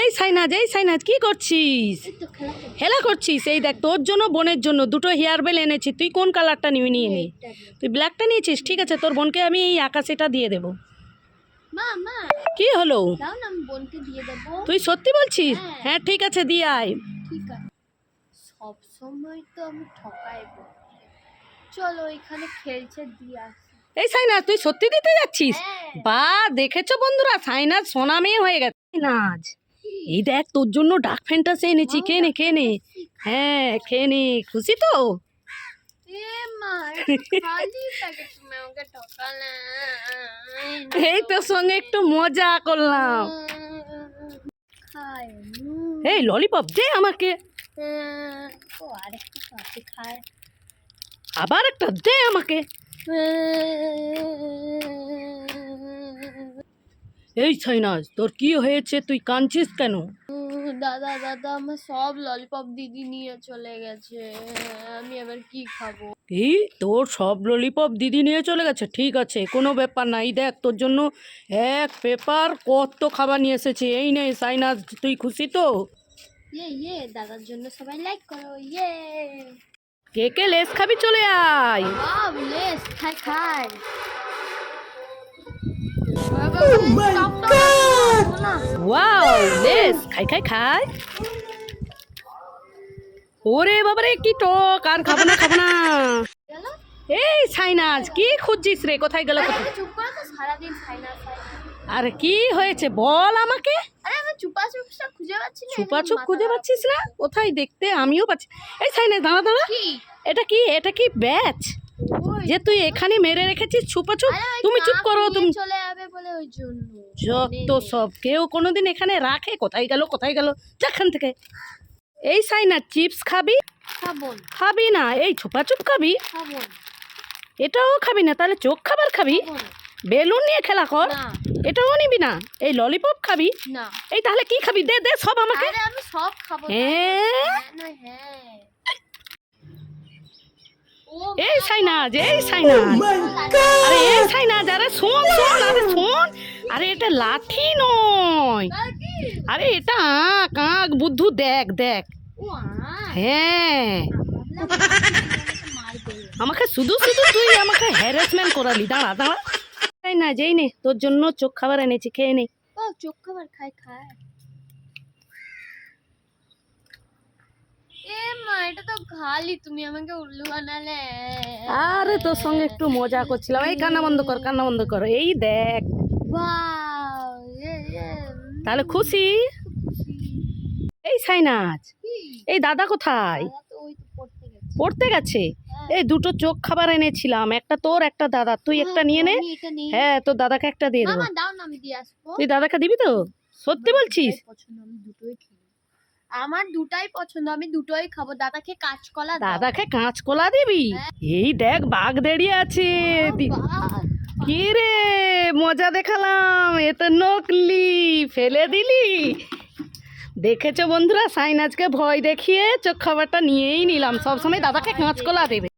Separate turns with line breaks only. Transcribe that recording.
এই সাইনাজ এই সাইনাজ কি করছিস। হেলা করছিস? এই দেখ তোর জন্য বোনের জন্য দুটো হেয়ার বেল এনেছি। তুই কোন কালারটা নিবি নিয়ে নে। তুই ব্ল্যাকটা নিয়েছিস? ঠিক আছে তোর বোনকে আমি এই আকাশিটা দিয়ে দেবো। কি হলো? তুই সত্যি বলছিস?
হ্যাঁ।
হ্যাঁ ঠিক আছে দিয়ে আয়।
ঠিক আছে। সব সময় তো আমি ঠকাই চলো এখানে খেলছে দিয়ে আসি।
এই সাইনাজ তুই সত্যি দিতে যাচ্ছিস?
হ্যাঁ।
বা দেখেছ বন্ধুরা সাইনাজ সোনা মেয়ে হয়ে গেছে। নাজ এই দেখ তোর জন্য ডাক ফ্যান্টাসি এনেছি। খেয়ে নে খেয়ে নে। হ্যাঁ খেয়ে নে। খুশি তো? এই তোর সঙ্গে একটু মজা করলাম। এই ললিপপ দে আমাকে। আবার একটা দে আমাকে। এই সাইনাজ তোর কি হয়েছে? তুই কাঁদছিস কেন?
দাদা দাদা আমার সব ললিপপ দিদি নিয়ে চলে গেছে। আমি এবার কি খাব?
এই তোর সব ললিপপ দিদি নিয়ে চলে গেছে? ঠিক আছে কোনো ব্যাপার নাই দেখ তোর জন্য এক পেপার কত খাবার নিয়ে এসেছে। এই নে সাইনাজ তুই খুশি তো?
ইয়ে ইয়ে দাদার জন্য সবাই লাইক করো ইয়ে।
কে কে লেস খাবি চলে আয়।
লেস খাই খাই।
ওয়াও লেস খাই খাই খাই ওরে বাবারে কি টক? আর খাব না খাব না। এই সাইনাজ কি খুঁজছিস রে? কোথায় গেল আর কি হয়েছে? বল আমাকে।
আরে আমি চুপা চুপসা খুঁজে
পাচ্ছিস না কোথায় দেখতে? আমিও পাচ্ছি। এই সাইনাজ দাঁড়া দাঁড়া। এটা কি? এটা কি ব্যাচ? যে তুই এখানে মেরে রেখেছিস ছুপা ছুপ তুমি চুপ করো তুমি
চলে যাবে বলে ওই জন্য।
যত সব। কেউ কোনোদিন এখানে রাখে কোথায় গেল কোথায় গেল? যেখান থেকে। এই সাইনা চিপস খাবি?
খাবি। না
এই ছুপা চুপ খাবি? এটাও খাবি না তাহলে চোখ খাবার খাবি? বেলুন নিয়ে খেলা কর। এটাও নিবি না? এই ললিপপ খাবি?
না।
এই তাহলে কি খাবি? দে দে সব আমাকে।
আমি সব খাব
হ্যাঁ? এই সাইনাজ এই সাইনাজ। আরে এই সাইনাজ আরে শোন শোন আরে শোন। আরে এটা লাঠি নয়। আরে এটা আঁক আঁক বুদ্ধু দেখ দেখ। হ্যাঁ। আমাকে শুধু শুধু তুই আমাকে হ্যারাসমেন্ট করালি। দাঁড়া দাঁড়া। তাই না যেই নে তোর জন্য চোখ খাবার এনেছি খেয়ে নে।
চোখ খাবার খাই খায়। এ মা এটা তো খালি তুমি আমাকে উল্লু বানালে।
আরে তোর সঙ্গে একটু মজা করছিলাম। এই কান্না বন্ধ কর কান্না বন্ধ কর। এই দেখ।
এ
তাহলে খুশি? এই সাইনাজ এই দাদা কোথায়?
পড়তে গেছে। হ্যাঁ।
এই দুটো চোখ খাবার এনেছিলাম একটা তোর একটা দাদা। তুই একটা নিয়ে নে। হ্যাঁ তোর দাদাকে একটা দিয়ে দেবো। তুই দাদাকে দিবি তো? সত্যি বলছিস?
আমার দুটাই পছন্দ আমি দুটোই খাব। দাদাকে কাঁচকলা।
দাদাকে কাঁচকলা দিবি? এই দেখ বাঘ দেরি আছে। কি রে? মজা দেখালাম। এ তো নকলি। ফেলে দিলি। দেখেছ বন্ধুরা? সাইনাজকে ভয় দেখিয়ে চোখ খাবারটা নিয়েই নিলাম। সবসময় দাদাকে কাঁচকলা দেবে।